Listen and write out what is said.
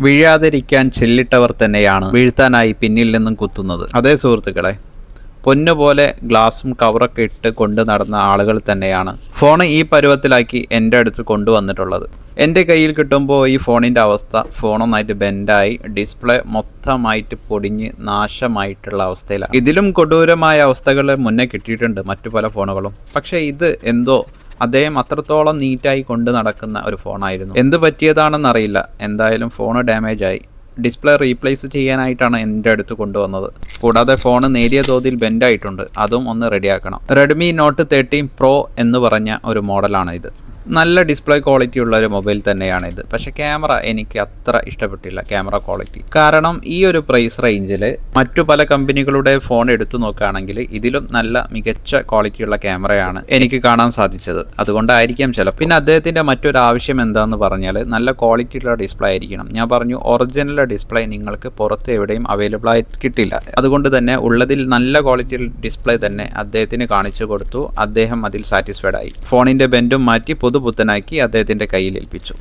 വീഴാതിരിക്കാൻ ചില്ലിട്ടവർ തന്നെയാണ് വീഴ്ത്താനായി പിന്നിൽ നിന്നും കുത്തുന്നത്. അതേ സുഹൃത്തുക്കളെ പൊന്നുപോലെ ഗ്ലാസും കവറൊക്കെ ഇട്ട് കൊണ്ട് നടന്ന ആളുകൾ തന്നെയാണ് ഫോൺ ഈ പരുവത്തിലാക്കി എന്റെ അടുത്ത് കൊണ്ടുവന്നിട്ടുള്ളത്. എന്റെ കയ്യിൽ കിട്ടുമ്പോൾ ഈ ഫോണിന്റെ അവസ്ഥ ഫോണൊന്നായിട്ട് ബെൻഡായി ഡിസ്പ്ലേ മൊത്തമായിട്ട് പൊടിഞ്ഞ് നാശമായിട്ടുള്ള അവസ്ഥയിലാണ്. ഇതിലും കൊടൂരമായ അവസ്ഥകൾ മുന്നേ കിട്ടിയിട്ടുണ്ട് മറ്റു പല ഫോണുകളും. പക്ഷേ ഇത് എന്തോ അദ്ദേഹം അത്രത്തോളം നീറ്റായി കൊണ്ട് നടക്കുന്ന ഒരു ഫോണായിരുന്നു. എന്ത് പറ്റിയതാണെന്നറിയില്ല. എന്തായാലും ഫോൺ ഡാമേജ് ആയി ഡിസ്പ്ലേ റീപ്ലേസ് ചെയ്യാനായിട്ടാണ് എന്റെ അടുത്ത് കൊണ്ടുവന്നത്. കൂടാതെ ഫോൺ നേരിയ തോതിൽ ബെൻഡായിട്ടുണ്ട് അതും ഒന്ന് റെഡിയാക്കണം റെഡ്മി നോട്ട് തേർട്ടീൻ പ്രോ എന്ന് പറഞ്ഞ ഒരു മോഡലാണ് ഇത് നല്ല ഡിസ്പ്ലേ ക്വാളിറ്റി ഉള്ള ഒരു മൊബൈൽ തന്നെയാണ് ഇത്. പക്ഷെ ക്യാമറ എനിക്ക് അത്ര ഇഷ്ടപ്പെട്ടില്ല ക്യാമറ ക്വാളിറ്റി കാരണം ഈ ഒരു പ്രൈസ് റേഞ്ചിൽ മറ്റു പല കമ്പനികളുടെ ഫോൺ എടുത്തു നോക്കുകയാണെങ്കിൽ ഇതിലും നല്ല മികച്ച ക്വാളിറ്റിയുള്ള ക്യാമറയാണ് എനിക്ക് കാണാൻ സാധിച്ചത്. അതുകൊണ്ടായിരിക്കാം ചിലപ്പോൾ. പിന്നെ അദ്ദേഹത്തിന്റെ മറ്റൊരു ആവശ്യം എന്താണെന്ന് പറഞ്ഞാൽ നല്ല ക്വാളിറ്റിയുള്ള ഡിസ്പ്ലേ ആയിരിക്കണം. ഞാൻ പറഞ്ഞു ഒറിജിനൽ ഡിസ്പ്ലേ നിങ്ങൾക്ക് പുറത്ത് എവിടെയും അവൈലബിൾ ആയി കിട്ടില്ല. അതുകൊണ്ട് തന്നെ ഉള്ളതിൽ നല്ല ക്വാളിറ്റി ഡിസ്പ്ലേ തന്നെ അദ്ദേഹത്തിന് കാണിച്ചു കൊടുത്തു. അദ്ദേഹം അതിൽ സാറ്റിസ്ഫൈഡ് ആയി. ഫോണിന്റെ ബെൻഡും മാറ്റി പുതുപുത്തനാക്കി അദ്ദേഹത്തിന്റെ കയ്യിൽ ഏൽപ്പിച്ചു.